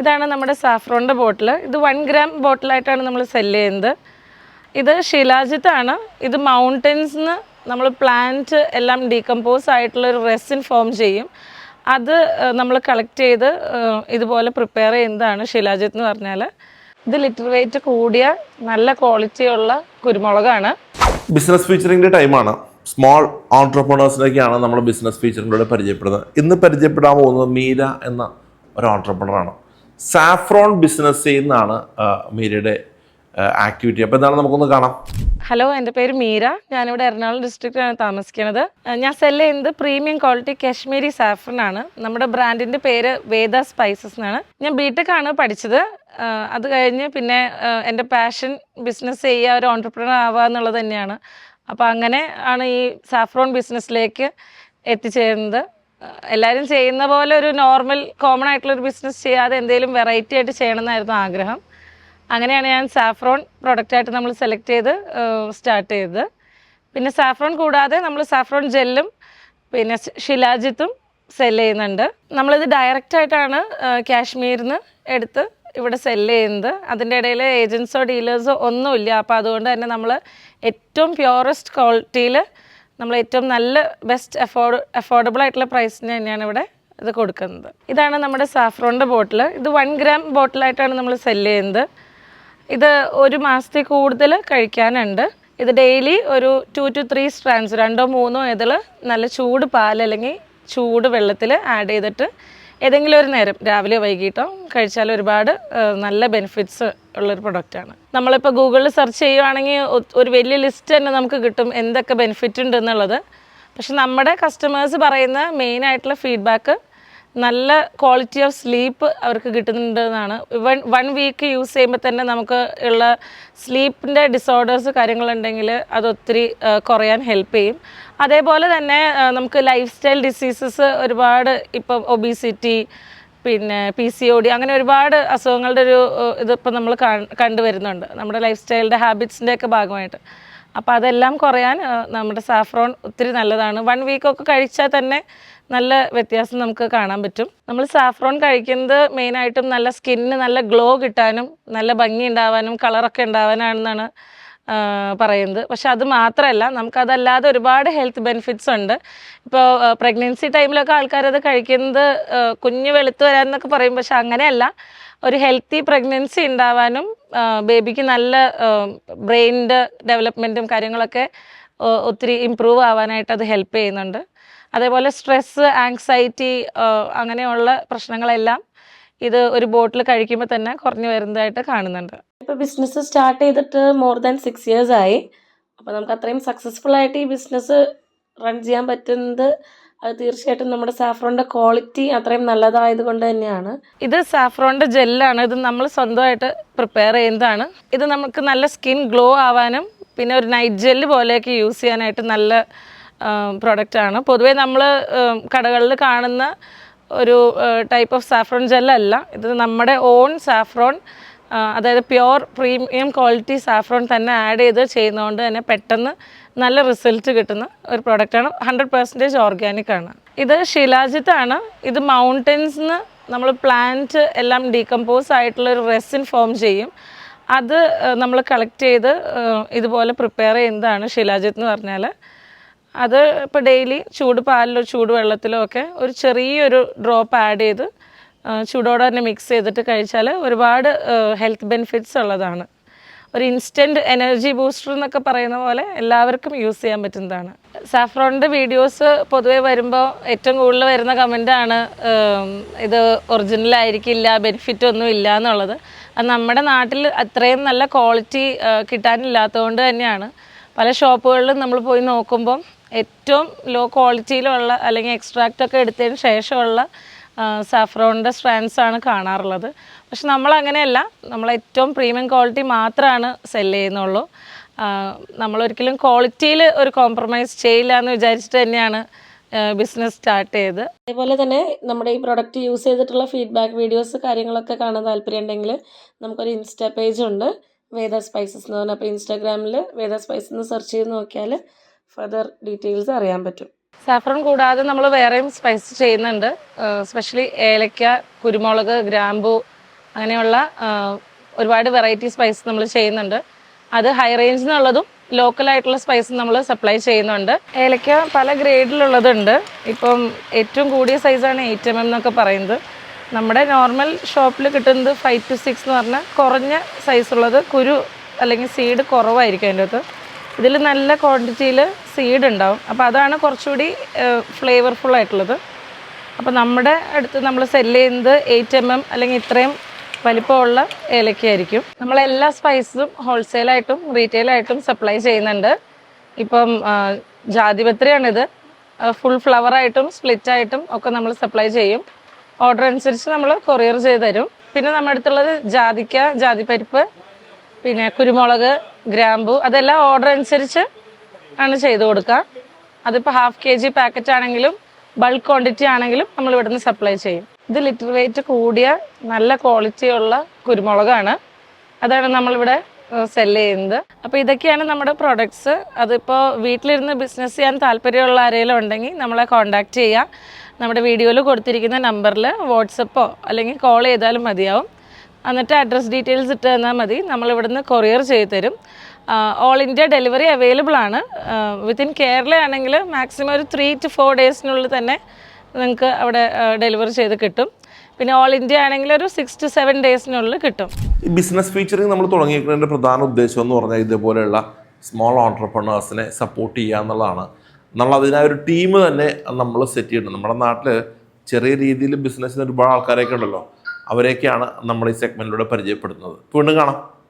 ഇതാണ് നമ്മുടെ സാഫ്രോണിന്റെ ബോട്ടിൽ. ഇത് വൺ ഗ്രാം ബോട്ടിലായിട്ടാണ് നമ്മൾ സെല്ല് ചെയ്യുന്നത്. ഇത് ശിലാജിത്താണ്. ഇത് മൗണ്ടൻസിന്ന് നമ്മൾ പ്ലാന്റ് എല്ലാം ഡീകമ്പോസ് ആയിട്ടുള്ള ഒരു റെസിൻ ഫോം ചെയ്യും. അത് നമ്മൾ കളക്ട് ചെയ്ത് ഇതുപോലെ പ്രിപ്പയർ ചെയ്യുന്നതാണ് ശിലാജിത്ത് എന്ന് പറഞ്ഞാൽ ഇത് ലിറ്റർ വെയിറ്റ് കൂടിയ നല്ല ക്വാളിറ്റിയുള്ള കുരുമുളകാണ്. ബിസിനസ് ഫീച്ചറിന്റെ ടൈമാണ് സ്മോൾ ഓൺട്രപ്രണേഴ്സിലേക്കാണ് നമ്മൾ ബിസിനസ് ഫീച്ചറിലൂടെ പരിചയപ്പെടുന്നത്. ഇന്ന് പരിചയപ്പെടാൻ പോകുന്നത് മീര എന്ന ഒരു ഓൺട്രപ്രണറാണ് സാഫ്രോൺ ബിസിനസ് ചെയ്യുന്നതാണ് മീരയുടെ ആക്ടിവിറ്റി അപ്പോൾ എന്താണ് നമുക്കൊന്ന് കാണാം. ഹലോ എന്റെ പേര് മീര. ഞാനിവിടെ എറണാകുളം ഡിസ്ട്രിക്റ്റിലാണ് താമസിക്കുന്നത്. ഞാൻ സെൽ ചെയ്യുന്നത് പ്രീമിയം ക്വാളിറ്റി കാശ്മീരി സാഫ്രൺ ആണ് നമ്മുടെ ബ്രാൻഡിന്റെ പേര് വേദ സ്പൈസസ് എന്നാണ്. ഞാൻ ബിടെക് ആണ് പഠിച്ചത്. അത് കഴിഞ്ഞ് പിന്നെ എന്റെ പാഷൻ ബിസിനസ് ചെയ്യുക ഒരു ഓൺടർപ്രണർ ആവുക എന്നുള്ളത് തന്നെയാണ്. അപ്പോൾ അങ്ങനെ ആണ് ഈ സാഫ്രോൺ ബിസിനസ്സിലേക്ക് എത്തിച്ചേരുന്നത്. എല്ലാവരും ചെയ്യുന്ന പോലെ ഒരു നോർമൽ കോമൺ ആയിട്ടുള്ള ഒരു ബിസിനസ് ചെയ്യാതെ എന്തെങ്കിലും വെറൈറ്റി ആയിട്ട് ചെയ്യണമെന്നായിരുന്നു ആഗ്രഹം. അങ്ങനെയാണ് ഞാൻ സാഫ്രോൺ പ്രൊഡക്റ്റായിട്ട് നമ്മൾ സെലക്ട് ചെയ്ത് സ്റ്റാർട്ട് ചെയ്തത്. പിന്നെ സാഫ്രോൺ കൂടാതെ നമ്മൾ സാഫ്രോൺ ജെല്ലും പിന്നെ ഷിലാജിത്തും സെൽ ചെയ്യുന്നുണ്ട്. നമ്മളിത് ഡയറക്റ്റ് ആയിട്ടാണ് കാശ്മീരിൽ നിന്ന് എടുത്ത് ഇവിടെ സെൽ ചെയ്യുന്നത്. അതിന്റെ ഇടയിൽ ഏജൻസോ ഡീലേഴ്സോ ഒന്നുമില്ല. അപ്പോൾ അതുകൊണ്ട് തന്നെ നമ്മൾ ഏറ്റവും പ്യുവറസ്റ്റ് ക്വാളിറ്റിയിൽ നമ്മൾ ഏറ്റവും നല്ല ബെസ്റ്റ് അഫോർഡ് അഫോർഡബിൾ ആയിട്ടുള്ള പ്രൈസിന് തന്നെയാണ് ഇവിടെ ഇത് കൊടുക്കുന്നത്. ഇതാണ് നമ്മുടെ സാഫ്രോണിന്റെ ബോട്ടിൽ ഇത് വൺ ഗ്രാം ബോട്ടിലായിട്ടാണ് നമ്മൾ സെല്ല് ചെയ്യുന്നത്. ഇത് ഒരു മാസത്തിൽ കൂടുതൽ കഴിക്കാനുണ്ട്. ഇത് ഡെയിലി ഒരു ടു ടു ത്രീ സ്ട്രാൻസ് രണ്ടോ മൂന്നോ ഇതിൽ നല്ല ചൂട് പാൽ അല്ലെങ്കിൽ ചൂട് വെള്ളത്തിൽ ആഡ് ചെയ്തിട്ട് ഏതെങ്കിലും ഒരു നേരം രാവിലെ വൈകിട്ടോ കഴിച്ചാൽ ഒരുപാട് നല്ല ബെനിഫിറ്റ്സ് ഉള്ളൊരു പ്രൊഡക്റ്റാണ് നമ്മളിപ്പോൾ ഗൂഗിളിൽ സെർച്ച് ചെയ്യുവാണെങ്കിൽ ഒരു വലിയ ലിസ്റ്റ് തന്നെ നമുക്ക് കിട്ടും എന്തൊക്കെ ബെനിഫിറ്റ് ഉണ്ട് എന്നുള്ളത് പക്ഷെ നമ്മുടെ കസ്റ്റമേഴ്സ് പറയുന്ന മെയിനായിട്ടുള്ള ഫീഡ്ബാക്ക് നല്ല ക്വാളിറ്റി ഓഫ് സ്ലീപ്പ് അവർക്ക് കിട്ടുന്നുണ്ട് എന്നാണ് വൺ വൺ വീക്ക് യൂസ് ചെയ്യുമ്പോൾ തന്നെ നമുക്ക് ഉള്ള സ്ലീപ്പിന്റെ ഡിസോർഡേഴ്സ് കാര്യങ്ങളുണ്ടെങ്കിൽ അത് ഒത്തിരി കുറയാൻ ഹെൽപ്പ് ചെയ്യും. അതേപോലെ തന്നെ നമുക്ക് ലൈഫ് സ്റ്റൈൽ ഡിസീസസ് ഒരുപാട് ഇപ്പം ഒബീസിറ്റി പിന്നെ പി സി ഒ ഡി അങ്ങനെ ഒരുപാട് അസുഖങ്ങളുടെ ഒരു ഇതിപ്പോൾ നമ്മൾ കണ്ടുവരുന്നുണ്ട്. നമ്മുടെ ലൈഫ് സ്റ്റൈലിന്റെ ഹാബിറ്റ്സിന്റെയൊക്കെ ഭാഗമായിട്ട്. അപ്പോൾ അതെല്ലാം കുറയാൻ നമ്മുടെ സാഫ്രോൺ ഒത്തിരി നല്ലതാണ്. വൺ വീക്കൊക്കെ കഴിച്ചാൽ തന്നെ നല്ല വ്യത്യാസം നമുക്ക് കാണാൻ പറ്റും. നമ്മൾ സാഫ്രോൺ കഴിക്കുന്നത് മെയിനായിട്ടും നല്ല സ്കിന്നിന് നല്ല ഗ്ലോ കിട്ടാനും നല്ല ഭംഗി ഉണ്ടാവാനും കളറൊക്കെ ഉണ്ടാവാനാണെന്നാണ് പറയുന്നത്. പക്ഷെ അത് മാത്രമല്ല നമുക്കതല്ലാതെ ഒരുപാട് ഹെൽത്ത് ബെനിഫിറ്റ്സ് ഉണ്ട്. ഇപ്പോൾ പ്രഗ്നൻസി ടൈമിലൊക്കെ ആൾക്കാരത് കഴിക്കുന്നത് കുഞ്ഞ് വെളുത്ത് വരാമെന്നൊക്കെ പറയും. പക്ഷെ അങ്ങനെയല്ല. ഒരു ഹെൽത്തി പ്രഗ്നൻസി ഉണ്ടാവാനും ബേബിക്ക് നല്ല ബ്രെയിനിന്റെ ഡെവലപ്മെന്റും കാര്യങ്ങളൊക്കെ ഒത്തിരി ഇമ്പ്രൂവ് ആവാനായിട്ട് അത് ഹെൽപ്പ് ചെയ്യുന്നുണ്ട്. അതേപോലെ സ്ട്രെസ്സ് ആങ്സൈറ്റി അങ്ങനെയുള്ള പ്രശ്നങ്ങളെല്ലാം ഇത് ഒരു ബോട്ടിൽ കഴിക്കുമ്പോൾ തന്നെ കുറഞ്ഞു വരുന്നതായിട്ട് കാണുന്നുണ്ട്. ഇപ്പോൾ ബിസിനസ് സ്റ്റാർട്ട് ചെയ്തിട്ട് മോർ ദാൻ സിക്സ് ഇയേഴ്സ് ആയി. അപ്പോൾ നമുക്ക് അത്രയും സക്സസ്ഫുൾ ആയിട്ട് ഈ ബിസിനസ് റൺ ചെയ്യാൻ പറ്റുന്നത് അത് തീർച്ചയായിട്ടും നമ്മുടെ സാഫ്രോണിന്റെ ക്വാളിറ്റി അത്രയും നല്ലതായത് കൊണ്ട് തന്നെയാണ്. ഇത് സാഫ്രോണിന്റെ ജെല്ലാണ്. ഇത് നമ്മൾ സ്വന്തമായിട്ട് പ്രിപ്പയർ ചെയ്യുന്നതാണ്. ഇത് നമുക്ക് നല്ല സ്കിൻ ഗ്ലോ ആവാനും പിന്നെ ഒരു നൈറ്റ് ജെല്ല് പോലെയൊക്കെ യൂസ് ചെയ്യാനായിട്ട് നല്ല പ്രൊഡക്റ്റാണ് പൊതുവേ നമ്മൾ കടകളിൽ കാണുന്ന ഒരു ടൈപ്പ് ഓഫ് സാഫ്രോൺ ജെല്ലല്ല. ഇത് നമ്മുടെ ഓൺ സാഫ്രോൺ അതായത് പ്യുവർ പ്രീമിയം ക്വാളിറ്റി സാഫ്രോൺ തന്നെ ആഡ് ചെയ്ത് ചെയ്യുന്നതുകൊണ്ട് തന്നെ പെട്ടെന്ന് നല്ല റിസൾട്ട് കിട്ടുന്ന ഒരു പ്രോഡക്റ്റാണ്. ഹൺഡ്രഡ് പെർസെന്റേജ് ഓർഗാനിക് ആണ്. ഇത് ശിലാജിത്താണ് ഇത് മൗണ്ടൻസിന്ന് നമ്മൾ പ്ലാന്റ് എല്ലാം ഡീകമ്പോസ് ആയിട്ടുള്ള ഒരു റെസിൻ ഫോം ചെയ്യും. അത് നമ്മൾ കളക്ട് ചെയ്ത് ഇതുപോലെ പ്രിപ്പയർ ചെയ്യുന്നതാണ് ശിലാജിത്ത് എന്ന് പറഞ്ഞാൽ അത് ഇപ്പോൾ ഡെയിലി ചൂട് പാലിലോ ചൂട് വെള്ളത്തിലോ ഒക്കെ ഒരു ചെറിയൊരു ഡ്രോപ്പ് ആഡ് ചെയ്ത് ചൂടോടെ തന്നെ മിക്സ് ചെയ്തിട്ട് കഴിച്ചാൽ ഒരുപാട് ഹെൽത്ത് ബെനിഫിറ്റ്സ് ഉള്ളതാണ്. ഒരു ഇൻസ്റ്റന്റ് എനർജി ബൂസ്റ്റർ എന്നൊക്കെ പറയുന്ന പോലെ എല്ലാവർക്കും യൂസ് ചെയ്യാൻ പറ്റുന്നതാണ്. സാഫ്രോണിന്റെ വീഡിയോസ് പൊതുവെ വരുമ്പോൾ ഏറ്റവും കൂടുതൽ വരുന്ന കമന്റാണ് ഇത് ഒറിജിനൽ ആയിരിക്കില്ല ബെനിഫിറ്റ് ഒന്നും ഇല്ല എന്നുള്ളത്. അത് നമ്മുടെ നാട്ടിൽ അത്രയും നല്ല ക്വാളിറ്റി കിട്ടാനില്ലാത്തതുകൊണ്ട് തന്നെയാണ്. പല ഷോപ്പുകളിലും നമ്മൾ പോയി നോക്കുമ്പം ഏറ്റവും ലോ ക്വാളിറ്റിയിലുള്ള അല്ലെങ്കിൽ എക്സ്ട്രാക്റ്റൊക്കെ എടുത്തതിന് ശേഷമുള്ള സാഫ്രോണിന്റെ സ്ട്രാൻഡ്സ് ആണ് കാണാറുള്ളത്. പക്ഷെ നമ്മൾ അങ്ങനെയല്ല നമ്മൾ ഏറ്റവും പ്രീമിയം ക്വാളിറ്റി മാത്രമാണ് സെൽ ചെയ്യുന്നുള്ളൂ. നമ്മളൊരിക്കലും ക്വാളിറ്റിയിൽ ഒരു കോംപ്രമൈസ് ചെയ്യില്ല എന്ന് വിചാരിച്ചിട്ട് തന്നെയാണ് ബിസിനസ് സ്റ്റാർട്ട് ചെയ്ത് അതേപോലെ തന്നെ നമ്മുടെ ഈ പ്രൊഡക്റ്റ് യൂസ് ചെയ്തിട്ടുള്ള ഫീഡ്ബാക്ക് വീഡിയോസ് കാര്യങ്ങളൊക്കെ കാണാൻ താല്പര്യം ഉണ്ടെങ്കിൽ നമുക്കൊരു ഇൻസ്റ്റാ പേജ് ഉണ്ട് വേദ സ്പൈസസ് എന്ന് പറഞ്ഞാൽ അപ്പോൾ ഇൻസ്റ്റാഗ്രാമിൽ വേദ സ്പൈസസ് എന്ന് സെർച്ച് ചെയ്ത് നോക്കിയാൽ ഫർദർ ഡീറ്റെയിൽസ് അറിയാൻ പറ്റും. സാഫ്രോൺ കൂടാതെ നമ്മൾ വേറെയും സ്പൈസ് ചെയ്യുന്നുണ്ട്. സ്പെഷ്യലി ഏലക്ക കുരുമുളക് ഗ്രാമ്പു അങ്ങനെയുള്ള ഒരുപാട് വെറൈറ്റി സ്പൈസ് നമ്മൾ ചെയ്യുന്നുണ്ട്. അത് ഹൈ റേഞ്ചിൽ നിന്നുള്ളതും ലോക്കൽ ആയിട്ടുള്ള സ്പൈസ് നമ്മൾ സപ്ലൈ ചെയ്യുന്നുണ്ട്. ഏലക്ക പല ഗ്രേഡിലുള്ളതുണ്ട് ഇപ്പം ഏറ്റവും കൂടിയ സൈസാണ് എയ്റ്റ് എം എം എന്നൊക്കെ പറയുന്നത്. നമ്മുടെ നോർമൽ ഷോപ്പിൽ കിട്ടുന്നത് ഫൈവ് ടു സിക്സ് എന്ന് പറഞ്ഞാൽ കുറഞ്ഞ സൈസുള്ളത് കുരു അല്ലെങ്കിൽ സീഡ് കുറവായിരിക്കും അതിന്റെ അകത്ത്. ഇതിൽ നല്ല ക്വാണ്ടിറ്റിയിൽ സീഡ് ഉണ്ടാവും. അപ്പോൾ അതാണ് കുറച്ചുകൂടി ഫ്ലേവർഫുൾ ആയിട്ടുള്ളത്. അപ്പോൾ നമ്മുടെ അടുത്ത് നമ്മൾ സെൽ ചെയ്യുന്നത് എയ്റ്റ് എം എം അല്ലെങ്കിൽ ഇത്രയും വലിപ്പമുള്ള ഏലക്കയായിരിക്കും. നമ്മളെല്ലാ സ്പൈസും ഹോൾസെയിലായിട്ടും റീറ്റെയിലായിട്ടും സപ്ലൈ ചെയ്യുന്നുണ്ട്. ഇപ്പം ജാതിപത്രിയാണിത്. ഫുൾ ഫ്ലവർ ആയിട്ടും സ്പ്ലിറ്റ് ആയിട്ടും ഒക്കെ നമ്മൾ സപ്ലൈ ചെയ്യും. ഓർഡർ അനുസരിച്ച് നമ്മൾ കൊറിയർ ചെയ്ത് തരും. പിന്നെ നമ്മുടെ അടുത്തുള്ളത് ജാതിക്ക ജാതിപ്പരിപ്പ് പിന്നെ കുരുമുളക് ഗ്രാമ്പു അതെല്ലാം ഓർഡർ അനുസരിച്ച് ആണ് ചെയ്തു കൊടുക്കുക. അതിപ്പോൾ ഹാഫ് കെ ജി പാക്കറ്റ് ആണെങ്കിലും ബൾക്ക് ക്വാണ്ടിറ്റി ആണെങ്കിലും നമ്മൾ ഇവിടുന്ന് സപ്ലൈ ചെയ്യും. ഇത് ലിറ്റർ വെയിറ്റ് കൂടിയ നല്ല ക്വാളിറ്റിയുള്ള കുരുമുളകാണ്. അതാണ് നമ്മളിവിടെ സെൽ ചെയ്യുന്നത്. അപ്പോൾ ഇതൊക്കെയാണ് നമ്മുടെ പ്രൊഡക്ട്സ് അതിപ്പോൾ വീട്ടിലിരുന്ന് ബിസിനസ് ചെയ്യാൻ താല്പര്യമുള്ള ആരെങ്കിലും ഉണ്ടെങ്കിൽ നമ്മളെ കോൺടാക്ട് ചെയ്യുക നമ്മുടെ വീഡിയോയിൽ കൊടുത്തിരിക്കുന്ന നമ്പറിൽ വാട്സപ്പോ അല്ലെങ്കിൽ കോൾ ചെയ്താലും മതിയാവും. എന്നിട്ട് അഡ്രസ് ഡീറ്റെയിൽസ് ഇട്ട് തന്നാൽ മതി. നമ്മൾ ഇവിടുന്ന് കൊറിയർ ചെയ്ത് തരും. ഓൾ ഇന്ത്യ ഡെലിവറി അവൈലബിൾ ആണ്. വിത്തിൻ കേരള ആണെങ്കിൽ മാക്സിമം ഒരു ത്രീ ടു ഫോർ ഡേയ്സിനുള്ളിൽ തന്നെ നിങ്ങൾക്ക് അവിടെ ഡെലിവറി ചെയ്ത് കിട്ടും. പിന്നെ ഓൾ ഇന്ത്യ ആണെങ്കിൽ ഒരു സിക്സ് ടു സെവൻ ഡേയ്സിനുള്ളിൽ കിട്ടും. ഈ ബിസിനസ് ഫീച്ചറിങ് നമ്മൾ തുടങ്ങിയിരിക്കുന്നതിന്റെ പ്രധാന ഉദ്ദേശം എന്ന് പറഞ്ഞാൽ ഇതേപോലെയുള്ള സ്മോൾ ഓണ്ടർപ്രണേഴ്സിനെ സപ്പോർട്ട് ചെയ്യുക എന്നുള്ളതാണ്. നമ്മൾ അതിനായ ഒരു ടീം തന്നെ നമ്മൾ സെറ്റ് ചെയ്യുന്നുണ്ട് നമ്മുടെ നാട്ടിൽ ചെറിയ രീതിയിൽ ബിസിനസ്സിന് ഒരുപാട് ആൾക്കാരൊക്കെ ഉണ്ടല്ലോ. അവരെയൊക്കെയാണ് നമ്മൾ ഈ സെഗ്മെന്റിലൂടെ പരിചയപ്പെടുത്തുന്നത്. വീണ്ടും കാണാം.